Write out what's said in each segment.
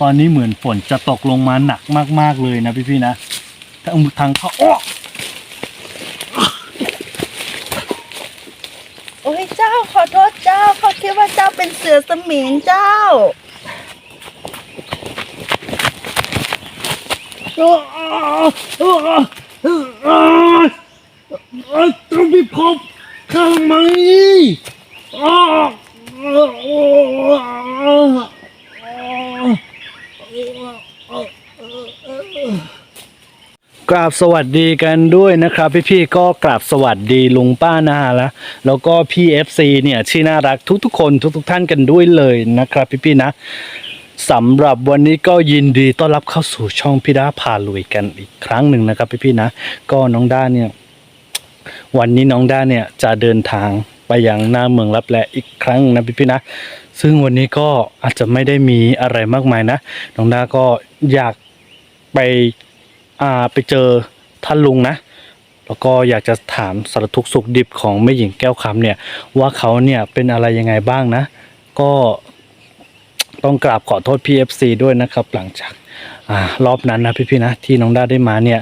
ตอนนี้เหมือนฝนจะตกลงมาหนักมาก ๆ เลยนะพี่ๆนะทางทางเข้าโอ้โอ้ยเจ้าขอโทษเจ้าเขาคิดว่าเจ้าเป็นเสือสมิงเจ้าต้องไปพบข้างไหมอ้าวก ราบสวัสดีกันด้วยนะครับ พี่ๆก็กราบสวัสดีลุงป้านาแล้วแล้วก็พี่เอฟซีเนี่ยที่น่ารักทุกๆคนทุกๆท่านกันด้วยเลยนะครับพี่ๆนะสำหรับวันนี้ก็ยินดีต้อนรับเข้าสู่ช่องพี่ดาพาลุยกันอีกครั้งหนึ่งนะครับพี่ๆนะ ก็น้องด้าเนี่ย วันนี้น้องด้าเนี่ยจะเดินทางไปยังหน้าเมืองรับแลอีกครั้งนะพี่พี่ๆนะ ซึ่งวันนี้ก็อาจจะไม่ได้มีอะไรมากมายนะ น้องด้าก็อยากไป อ่าไปเจอท่านลุงนะ แล้วก็อยากจะถามสารทุกข์สุขดิบของแม่หญิงแก้วคำเนี่ย ว่าเขาเนี่ยเป็นอะไรยังไงบ้างนะ ก็ต้องกราบขอโทษ PFC ด้วยนะครับหลังจากอารอบนั้นนะพี่ๆนะที่น้องด้าได้มาเนี่ย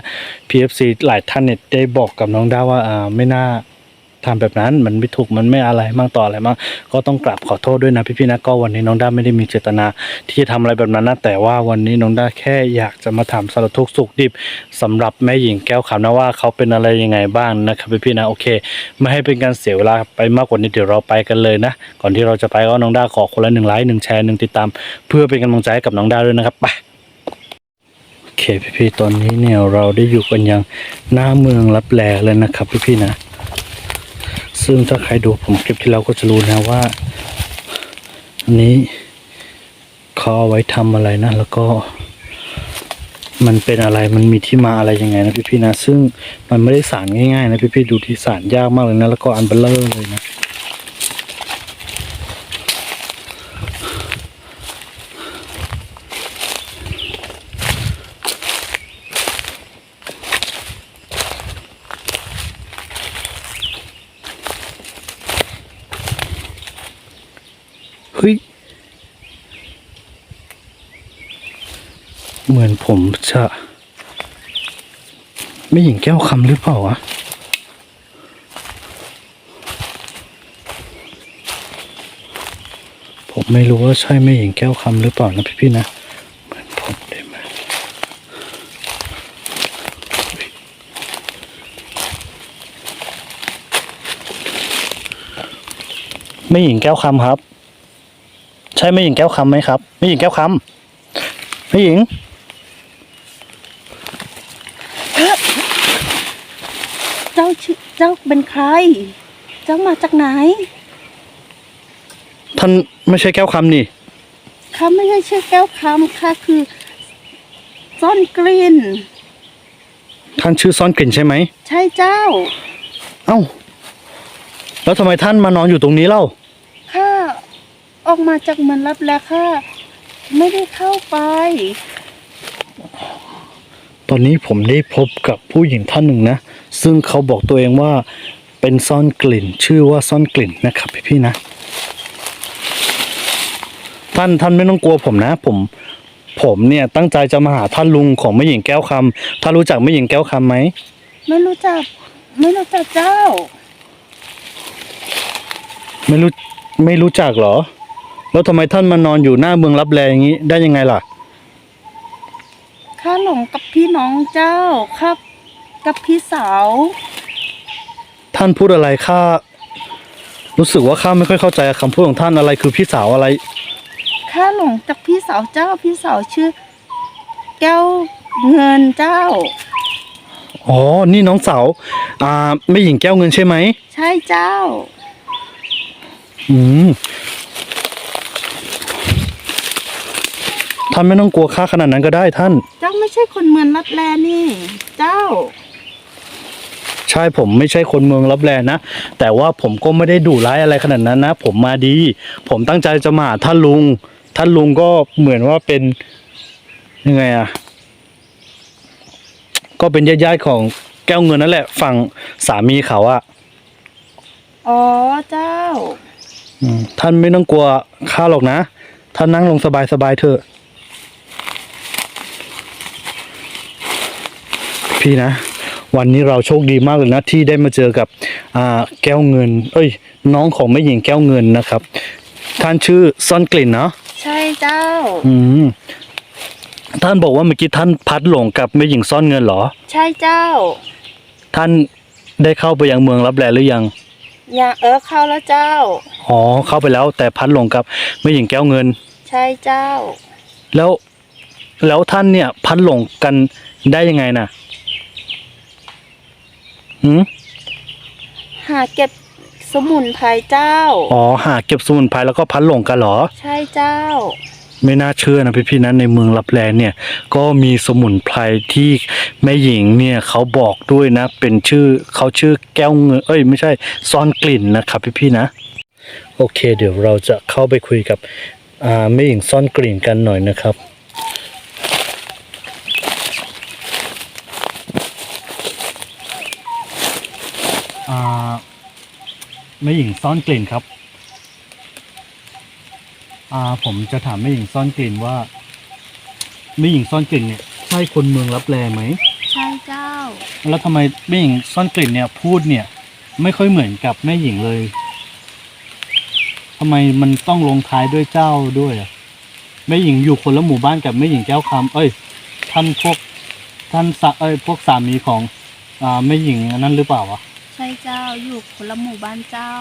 PFC หลายท่านเนี่ยได้บอกกับน้องด้าว่าอ่าไม่น่า ทำแบบนั้น มันไม่ถูกมันไม่อะไรมากต่ออะไรมากก็ต้องกราบขอโทษด้วยนะพี่ๆนะก็วันนี้น้องด้าไม่ได้มีเจตนา ที่จะทำอะไรแบบนั้นนะแต่ว่าวันนี้น้องด้าแค่อยากจะมาถามสารทุกสุขดิบสำหรับแม่หญิงแก้วขาวนะว่าเขาเป็นอะไรยังไงบ้างนะครับพี่ๆนะโอเค ไม่ให้เป็นการเสียเวลาไปมากกว่านี้เดี๋ยวเราไปกันเลยนะ ก่อนที่เราจะไปก็น้องด้าขอคนละหนึ่งไลค์หนึ่งแชร์หนึ่งติดตาม เพื่อเป็นกำลังใจให้กับน้องด้าด้วยนะครับไปโอเคพี่ๆตอนนี้เนี่ยเราได้อยู่กันยังหน้าเมืองรับแลเลยนะครับพี่ๆนะ ซึ่งถ้าใครดูผมคลิปที่แล้วก็จะรู้นะว่า อันนี้เขาเอาไว้ทำอะไรนะ แล้วก็มันเป็นอะไรมันมีที่มาอะไรยังไงนะพี่ๆนะ ซึ่งมันไม่ได้สารง่ายๆนะพี่ๆดูที่สารยากมากเลยนะ แล้วก็อันเบลเลอร์เลยนะ มือนผมจะไม่หญิงแก้วคำหรือเปล่าวะผมไม่รู้ว่าใช่ไม่หญิงแก้วคำหรือเปล่านะพี่ๆนะเหมือนผมได้ไหมไม่หญิงแก้วคำครับ ใช่ไม่หญิงแก้วคำไหมครับไม่หญิงแก้วคำไม่หญิง เจ้าชื่อเจ้าเป็นใคร เจ้ามาจากไหน ท่านไม่ใช่แก้วคำนี่ข้าไม่ใช่ชื่อแก้วคำข้าคือซ่อนกลิ่น ท่านชื่อซ่อนกลิ่นใช่ไหม ใช่เจ้า เอ้า แล้วทำไมท่านมานอนอยู่ตรงนี้เล่า ข้าออกมาจากเมืองรับแล้วข้าไม่ได้เข้าไป ตอนนี้ผมได้พบกับผู้หญิงท่านหนึ่งนะ ซึ่งเขาบอกตัวเองว่าเป็นซ่อนกลิ่น ชื่อว่าซ่อนกลิ่นนะครับพี่พี่ๆนะ ท่านท่านไม่ต้องกลัวผมนะ ผมผมเนี่ยตั้งใจจะมาหาท่านลุงของแม่หญิงแก้วคำท่านรู้จักแม่หญิงแก้วคำไหมไม่รู้จัก ไม่รู้จักเจ้า ไม่รู้ไม่รู้จักเหรอ แล้วทำไมท่านมานอนอยู่หน้าเมืองรับแลอย่างนี้ ได้ยังไงล่ะข้าหลงกับพี่น้องเจ้าครับ กับพี่สาว ท่านพูดอะไรข้ารู้สึกว่าข้าไม่ค่อยเข้าใจคำพูดของท่านอะไรคือพี่สาวอะไร ข้าหลงจากพี่สาวเจ้าพี่สาวชื่อ แก้วเงินเจ้า อ๋อ นี่น้องสาวอ่าไม่หญิงแก้วเงินใช่ไหม ใช่เจ้า อืม ท่านไม่ต้องกลัวข้าขนาดนั้นก็ได้ท่าน เจ้าไม่ใช่คนเมืองรับแลนี่ เจ้า ใช่ผมไม่ใช่คนเมืองรับแลนะ แต่ว่าผมก็ไม่ได้ดุร้ายอะไรขนาดนั้นนะ ผมมาดี ผมตั้งใจจะมาท่านลุง ท่านลุงก็เหมือนว่าเป็นยังไงอะ ก็เป็นญาติๆของแก้วเงินนั่นแหละ ฝั่งสามีเขาอะอ๋อเจ้าท่านไม่ต้องกลัวข้าหรอกนะ ท่านนั่งลงสบายๆเถอะ พี่นะ วันนี้เราโชคดีมากเลยนะที่ได้มาเจอกับอ่าแก้วเงิน เอ้ย น้องของแม่หญิงแก้วเงินนะครับ ท่านชื่อซ่อนกลิ่นเนาะใช่เจ้า อืมท่านบอกว่าเมื่อกี้ท่านพัดหลงกับแม่หญิงซ่อนเงินเหรอ ใช่เจ้า ท่านได้เข้าไปยังเมืองรับแลหรือยังอย่าเออเข้าแล้วเจ้าอ๋อเข้าไปแล้วแต่พัดหลงกับแม่หญิงแก้วเงิน ใช่เจ้า แล้วแล้วท่านเนี่ยพัดหลงกันได้ยังไงน่ะ หืมหาเก็บสมุนไพรเจ้า อ๋อ หาเก็บสมุนไพรแล้วก็พัดหลงกันเหรอ ใช่เจ้า ไม่น่าเชื่อนะพี่ๆนะในเมืองลับแลเนี่ย ก็มีสมุนไพรที่แม่หญิงเนี่ยเขาบอกด้วยนะ เป็นชื่อเขาชื่อแก้วเงินเอ้ยไม่ใช่ซ่อนกลิ่นนะครับพี่ๆนะ โอเค เดี๋ยวเราจะเข้าไปคุยกับอ่าแม่หญิงซ่อนกลิ่นกันหน่อยนะครับ แม่หญิงซ่อนกลิ่นครับอ่าผมจะถามแม่หญิงซ่อนกลิ่นว่าแม่หญิงซ่อนกลิ่นเนี่ยใช่คนเมืองรับแลไหมใช่เจ้า แล้วทำไมแม่หญิงซ่อนกลิ่นเนี่ยพูดเนี่ยไม่ค่อยเหมือนกับแม่หญิงเลยทำไมมันต้องลงท้ายด้วยเจ้าด้วยอะแม่หญิงอยู่คนละหมู่บ้านกับแม่หญิงแก้วคำเอ้ย ท่านพวกท่านสะเอ้ยพวกสามีของอ่าแม่หญิงอันนั้นหรือเปล่าวะ ใช่เจ้าอยู่คนละหมู่บ้านเจ้า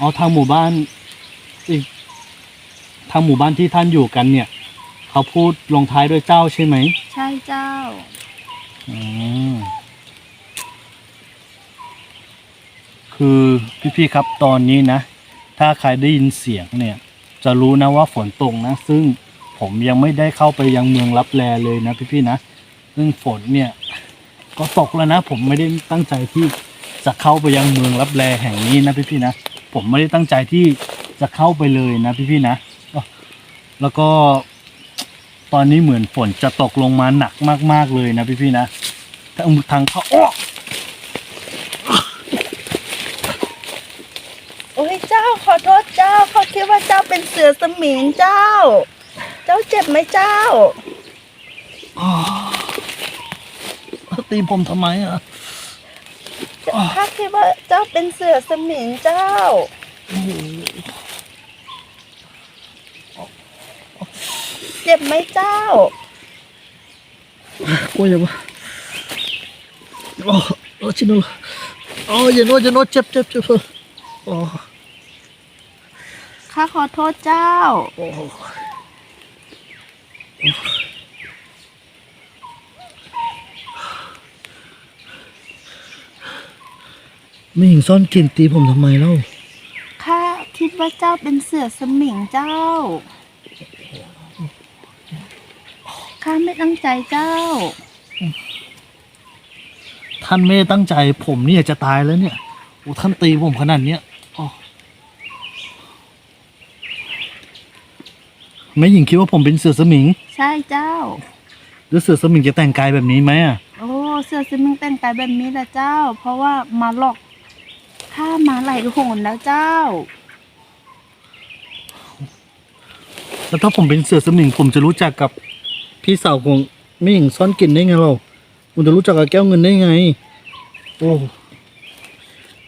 อ๋อทางหมู่บ้านอีกทางหมู่บ้านที่ท่านอยู่กันเนี่ย เขาพูดลงท้ายด้วยเจ้าใช่ไหมใช่เจ้า อืมคือพี่ๆครับตอนนี้นะ ถ้าใครได้ยินเสียงเนี่ย จะรู้นะว่าฝนตกนะ ซึ่งผมยังไม่ได้เข้าไปยังเมืองลับแลเลยนะพี่ๆนะ ซึ่งฝนเนี่ย ก็ตกแล้วนะ ผมไม่ได้ตั้งใจที่ จะเข้าไปยังเมืองลับแลแห่งนี้นะพี่ๆนะผมไม่ได้ตั้งใจที่จะเข้าไปเลยนะพี่ๆนะอ้อแล้วก็ตอนนี้เหมือนฝนจะตกลงมาหนักมาก ๆเลยนะพี่ๆนะทางทางเข้าอ้อโอ้ยเจ้าขอโทษเจ้าเขาคิดว่าเจ้าเป็นเสือสมิงเจ้า เจ้าเจ็บไหมเจ้าตีผมทำไมอะ ข้าคิดว่าเจ้าเป็นเสือสมิงเจ้า เจ็บไหมเจ้าโอ้ยอย่ามาโอ้โอ้ชิโนโอ้อย่าโน้อย่าโน้เจ็บเจ็บเจ็บโอ้ข้าขอโทษเจ้า โอ้ ไม่หิงซ่อนกลิ่นตีผมทำไมเล่า ข้าคิดว่าเจ้าเป็นเสือสมิงเจ้า ข้าไม่ตั้งใจเจ้า ท่านไม่ได้ตั้งใจผมเนี่ยจะตายแล้วเนี่ยโอ้ท่านตีผมขนาดเนี้ยอ๋อแม่หญิงคิดว่าผมเป็นเสือสมิง ใช่เจ้า แล้วเสือสมิงจะแต่งกายแบบนี้ไหมอะ โอ้ เสือสมิงแต่งกายแบบนี้แหละเจ้า เพราะว่ามาหลอก ข้ามาไหลโหนแล้วเจ้า แล้วถ้าผมเป็นเสือสมิงผมจะรู้จักกับพี่สาวของแม่หญิงซ่อนกลิ่นได้ไงเราผมจะรู้จักกับแก้วเงินได้ไง โอ้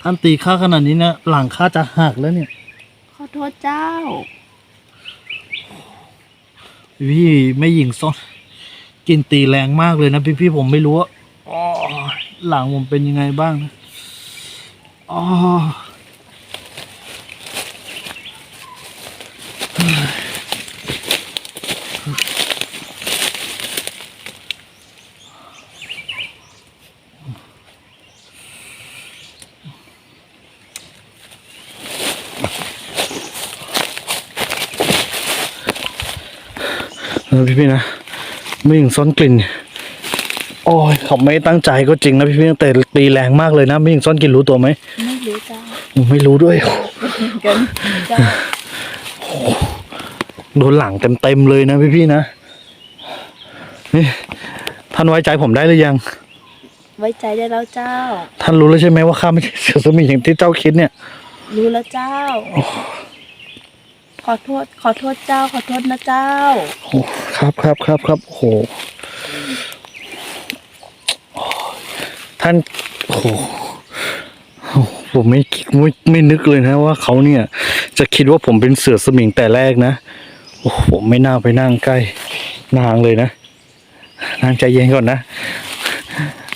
ท่านตีข้าขนาดนี้นะหลังข้าจะหักแล้วเนี่ย ขอโทษเจ้า พี่แม่หญิงซ่อนกลิ่นตีแรงมากเลยนะพี่พี่ๆผมไม่รู้ว่าอ๋อหลังผมเป็นยังไงบ้างนะ อ๋อพี่พี่ๆนะไม่ยิงซ่อนกลิ่น โอ้ยเขาไม่ตั้งใจก็จริงนะพี่พี่ๆแต่ตีแรงมากเลยนะไม่ยิงซ่อนกลิ่นรู้ตัวไหมไม่รู้เจ้าผมไม่รู้ด้วยเกินเจ้าโดนหลังเต็มๆเลยนะพี่พี่ๆนะนี่ท่านไว้ใจผมได้หรือยัง ไว้ใจได้แล้วเจ้า ท่านรู้แล้วใช่ไหมว่าข้าไม่ใช่เสือสมิงอย่างที่เจ้าคิดเนี่ย รู้แล้วเจ้า ขอโทษ ขอโทษเจ้า ขอโทษนะเจ้าโอ้ครับครับครับครับโอ้โห ท่านโอ้โหผมไม่ไม่ไม่นึกเลยนะว่าเขาเนี่ย จะคิดว่าผมเป็นเสือสมิงแต่แรกนะโอ้โหผมไม่น่าไปนั่งใกล้นางเลยนะนางใจเย็นก่อนนะ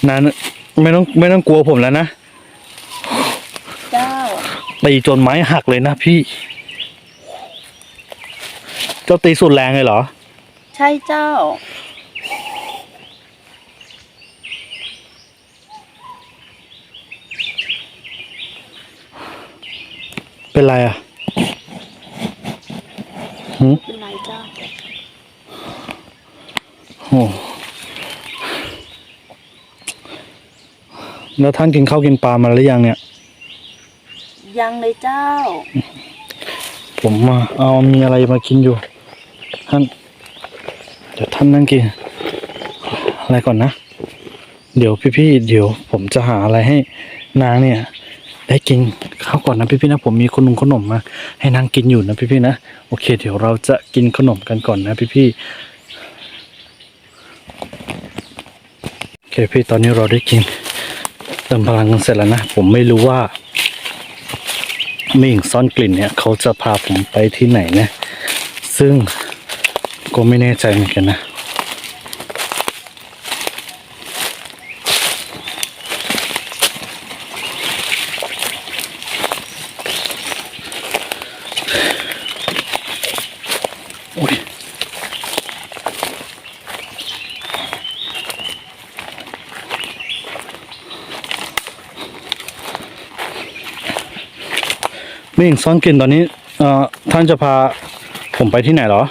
นางไม่ต้องไม่ต้องกลัวผมแล้วนะเจ้าตีจนไม้หักเลยนะพี่ เจ้าตีสุดแรงเลยเหรอ ใช่เจ้า เป็นไรอะหืมเป็นไรเจ้าโอ้แล้วท่านกินข้าวกินปลามาหรือยังเนี่ย ยังเลยเจ้า ผมมาเอามีอะไรมากินอยู่ ท่าน เดี๋ยวท่านนั่งกิน อะไรก่อนนะ เดี๋ยวพี่ๆเดี๋ยวผมจะหาอะไรให้นางเนี่ย ได้กิน้าก่อนนะพี่ๆนะผมมีขนมขนมมาให้นางกินอยู่นะพี่ๆนะโอเค เดี๋ยวเราจะกินขนมกันก่อนนะพี่ๆโอเคพี่ตอนนี้เราได้กินเติมพลังกันเสร็จแล้วนะผมไม่รู้ว่ามิ่งซ่อนกลิ่นเนี่ยเขาจะพาผมไปที่ไหนนะ ซึ่งก็ไม่แน่ใจเหมือนกันนะ มิ่งซ้อนกลิ่นตอนนี้เอ่อท่านจะพาผมไปที่ไหนเหรอ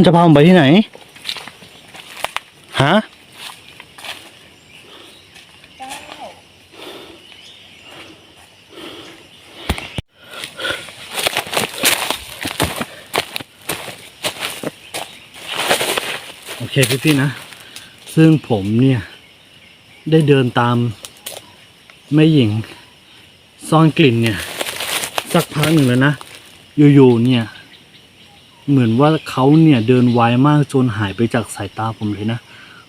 ท่านจะพาผมไปที่ไหนฮะโอเคพี่ๆนะ ซึ่งผมเนี่ย ได้เดินตามแม่หญิงซ่อนกลิ่นเนี่ย สักพักหนึ่งแล้วนะ อยู่ๆเนี่ย เหมือนว่าเขาเนี่ยเดินไวมากจนหายไปจากสายตาผมเลยนะ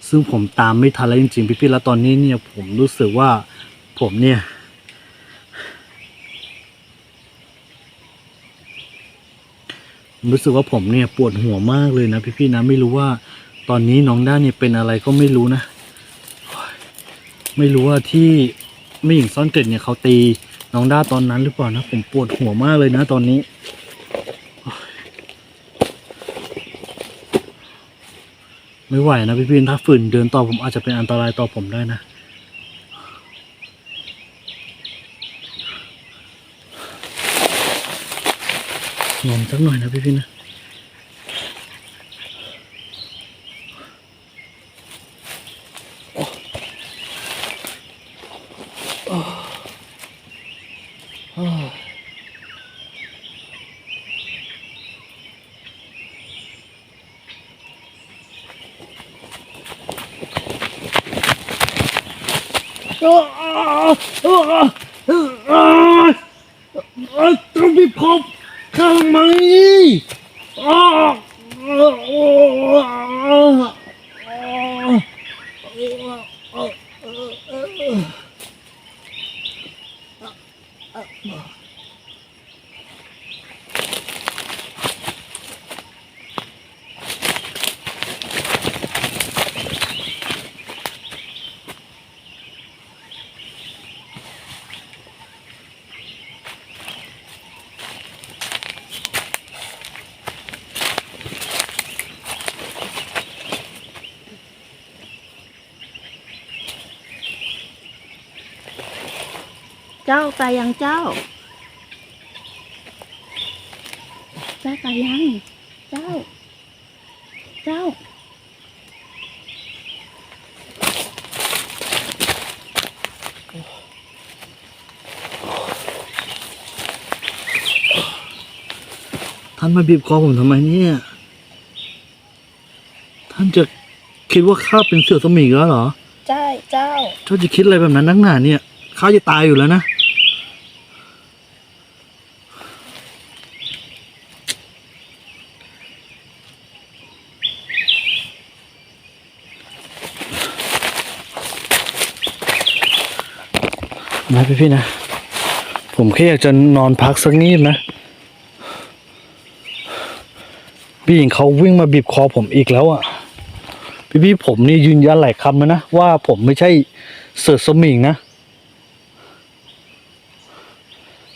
ซึ่งผมตามไม่ทันแล้วจริงๆพี่ๆแล้วตอนนี้เนี่ยผมรู้สึกว่าผมเนี่ยรู้สึกว่าผมเนี่ยปวดหัวมากเลยนะพี่ๆนะไม่รู้ว่าตอนนี้น้องด้าเนี่ยเป็นอะไรก็ไม่รู้นะ ไม่รู้ว่าที่ไม่หญิงซ่อนเกล็ดเนี่ยเขาตีน้องด้าตอนนั้นหรือเปล่านะผมปวดหัวมากเลยนะตอนนี้ ไม่ไหวนะพี่พินถ้าฝืนเดินต่อผมอาจจะเป็นอันตรายต่อผมได้นะงอนสักหน่อยนะพี่พินนะ ต้องไปพบข้างไหมอ้าว จ้าตายยังเจ้า เจ้าตายยัง เจ้า เจ้า ท่านมาบีบคอผมทำไมเนี่ย ท่านจะคิดว่าข้าเป็นเสือสมิงแล้วเหรอ ใช่ เจ้า เจ้าจะคิดอะไรแบบนั้นนักหนาเนี่ยข้าจะตายอยู่แล้วนะ นะพี่พี่ๆนะ ผมแค่อยากจะนอนพักสักนิดนะพี่หญิงเขาวิ่งมาบีบคอผมอีกแล้วอะ พี่พี่ผมนี่ยืนยันหลายคำแล้วนะ ว่าผมไม่ใช่เสือสมิงนะ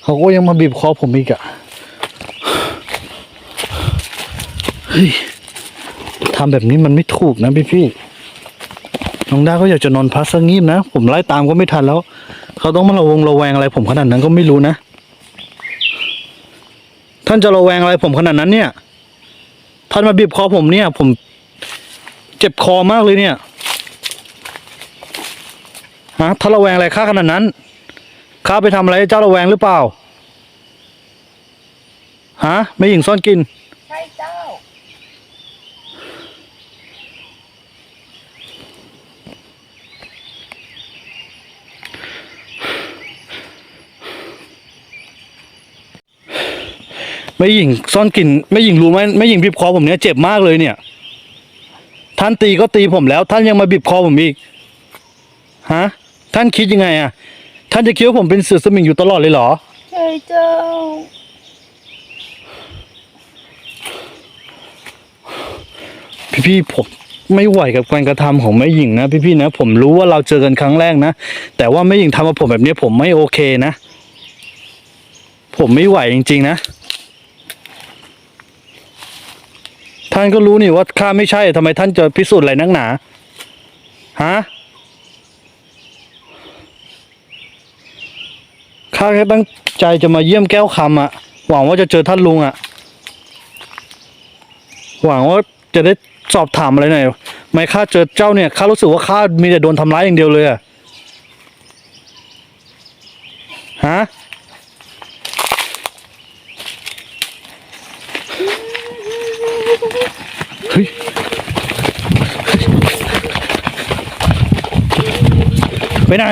เขาก็ยังมาบีบคอผมอีกอะเฮ้ยทำแบบนี้มันไม่ถูกนะพี่พี่น้องด้าก็อยากจะนอนพักสักงีบนะ ผมไล่ตามก็ไม่ทันแล้ว เขาต้องมาระวงระแวงอะไรผมขนาดนั้นก็ไม่รู้นะ ท่านจะระแวงอะไรผมขนาดนั้นเนี่ย ท่านมาบีบคอผมเนี่ย ผมเจ็บคอมากเลยเนี่ยฮะท่านระแวงอะไรข้าขนาดนั้นข้าไปทำอะไรเจ้าระแวงหรือเปล่าฮะไม่หญิงซ่อนกิน ใช่เจ้า ไม่หญิงซ่อนกลิ่นไม่หญิงรู้ไหมไม่หญิงบีบคอผมเนี่ยเจ็บมากเลยเนี่ย ท่านตีก็ตีผมแล้ว ท่านยังมาบีบคอผมอีกฮะท่านคิดยังไงอะท่านจะคิดว่าผมเป็นเสือสมิงอยู่ตลอดเลยเหรอใช่เจ้า พี่ๆผมไม่ไหวกับการกระทำของแม่หญิงนะพี่ๆนะ ผมรู้ว่าเราเจอกันครั้งแรกนะ แต่ว่าแม่หญิงทำกับผมแบบนี้ผมไม่โอเคนะ ผมไม่ไหวจริง ๆ นะ ท่านก็รู้นี่ว่าข้าไม่ใช่ทำไมท่านจะพิสูจน์อะไรนักหนาฮะข้าแค่ตั้งใจจะมาเยี่ยมแก้วคำอะหวังว่าจะเจอท่านลุงอะหวังว่าจะได้สอบถามอะไรหน่อยไม่ข้าเจอเจ้าเนี่ยข้ารู้สึกว่าข้ามีแต่โดนทำร้ายอย่างเดียวเลยอะฮะ ฮ้ยไปไหน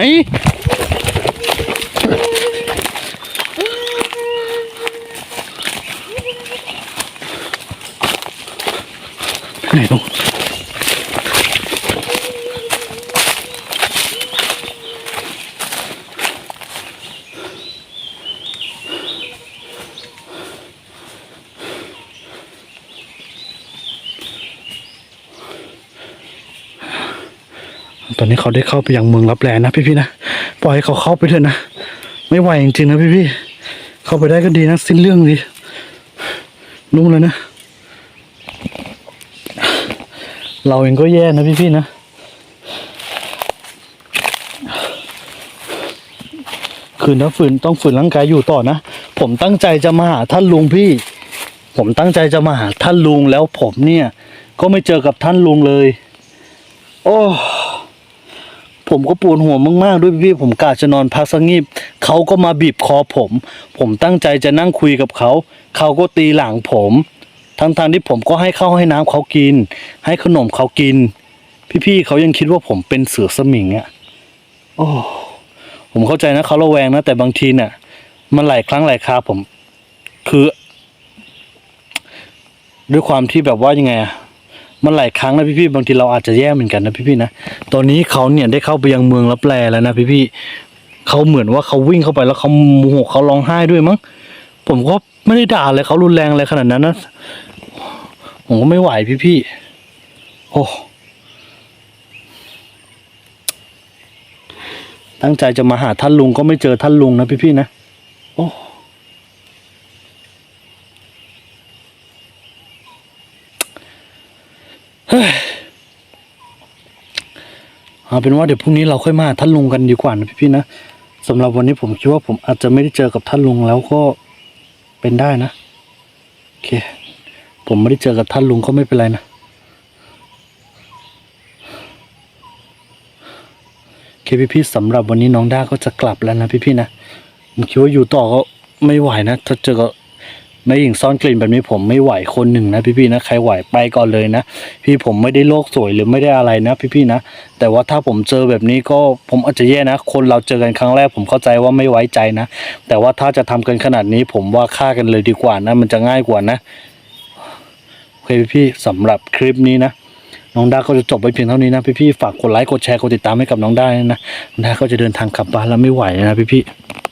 อนนี้เขาได้เข้าไปยังเมืองรับแลนะพี่ๆนะปล่อยให้เขาเข้าไปเถอะนะไม่ไหวจริงๆนะพี่ๆเข้าไปได้ก็ดีนะสิ้นเรื่องดีนุ่งเลยนะเราเองก็แย่นะพี่ๆนะคืนถ้าฝืนต้องฝืนร่างกายอยู่ต่อนะ ผมตั้งใจจะมาหาท่านลุงพี่ ผมตั้งใจจะมาหาท่านลุงแล้วผมเนี่ย ก็ไม่เจอกับท่านลุงเลย โอ้ ผมก็ปวดหัวมากๆด้วยพี่ผมกะจะนอนพักสักงีบเขาก็มาบีบคอผม ผมตั้งใจจะนั่งคุยกับเขา เขาก็ตีหลังผม ทั้งๆที่ผมก็ให้ข้าวให้น้ำเขากิน ให้ขนมเขากิน พี่ๆเขายังคิดว่าผมเป็นเสือสมิงอะ่ะโอ้ผมเข้าใจนะเขาระแวงนะ แต่บางทีเนี่ยมันหลายครั้งหลายคราผม คือ ด้วยความที่แบบว่ายังไงอะ มันหลายครั้งนะพี่ๆบางทีเราอาจจะแย่เหมือนกันนะพี่ๆนะตอนนี้เขาเนี่ยได้เข้าไปยังเมืองรับแลแล้วนะพี่ๆเขาเหมือนว่าเขาวิ่งเข้าไปแล้วเขาโมโหเขาร้องไห้ด้วยมั้งผมก็ไม่ได้ด่าเลยเขารุนแรงอะไรขนาดนั้นนะผมก็ไม่ไหวพี่พี่ๆโอ้ตั้งใจจะมาหาท่านลุงก็ไม่เจอท่านลุงนะพี่พี่ๆนะโอ้ เอาเป็นว่าเดี๋ยวพรุ่งนี้เราค่อยมาท่านลุงกันดีกว่านะพี่พี่ๆนะสำหรับวันนี้ผมคิดว่าผมอาจจะไม่ได้เจอกับท่านลุงแล้วก็เป็นได้นะโอเค ผมไม่ได้เจอกับท่านลุงก็ไม่เป็นไรนะโอเคพี่ๆสำหรับวันนี้น้องด้าก็จะกลับแล้วนะพี่ๆนะผมคิดว่าอยู่ต่อก็ไม่ไหวนะถ้าเจอกับ แม่หญิงซ่อนกลิ่นแบบนี้ผมไม่ไหวคนหนึ่งนะพี่ๆนะใครไหวไปก่อนเลยนะ พี่ผมไม่ได้โลกสวยหรือไม่ได้อะไรนะพี่ๆนะ แต่ว่าถ้าผมเจอแบบนี้ก็ผมอาจจะแย่นะ คนเราเจอกันครั้งแรกผมเข้าใจว่าไม่ไว้ใจนะ แต่ว่าถ้าจะทำกันขนาดนี้ผมว่าฆ่ากันเลยดีกว่านะมันจะง่ายกว่านะโอเคพี่ๆสำหรับคลิปนี้นะน้องดาก็จะจบไปเพียงเท่านี้นะพี่ๆฝากกดไลค์กดแชร์กดติดตามให้กับน้องดาด้นะน้องดาก็จะเดินทางกลับบ้านแล้วไม่ไหวนะพี่ๆ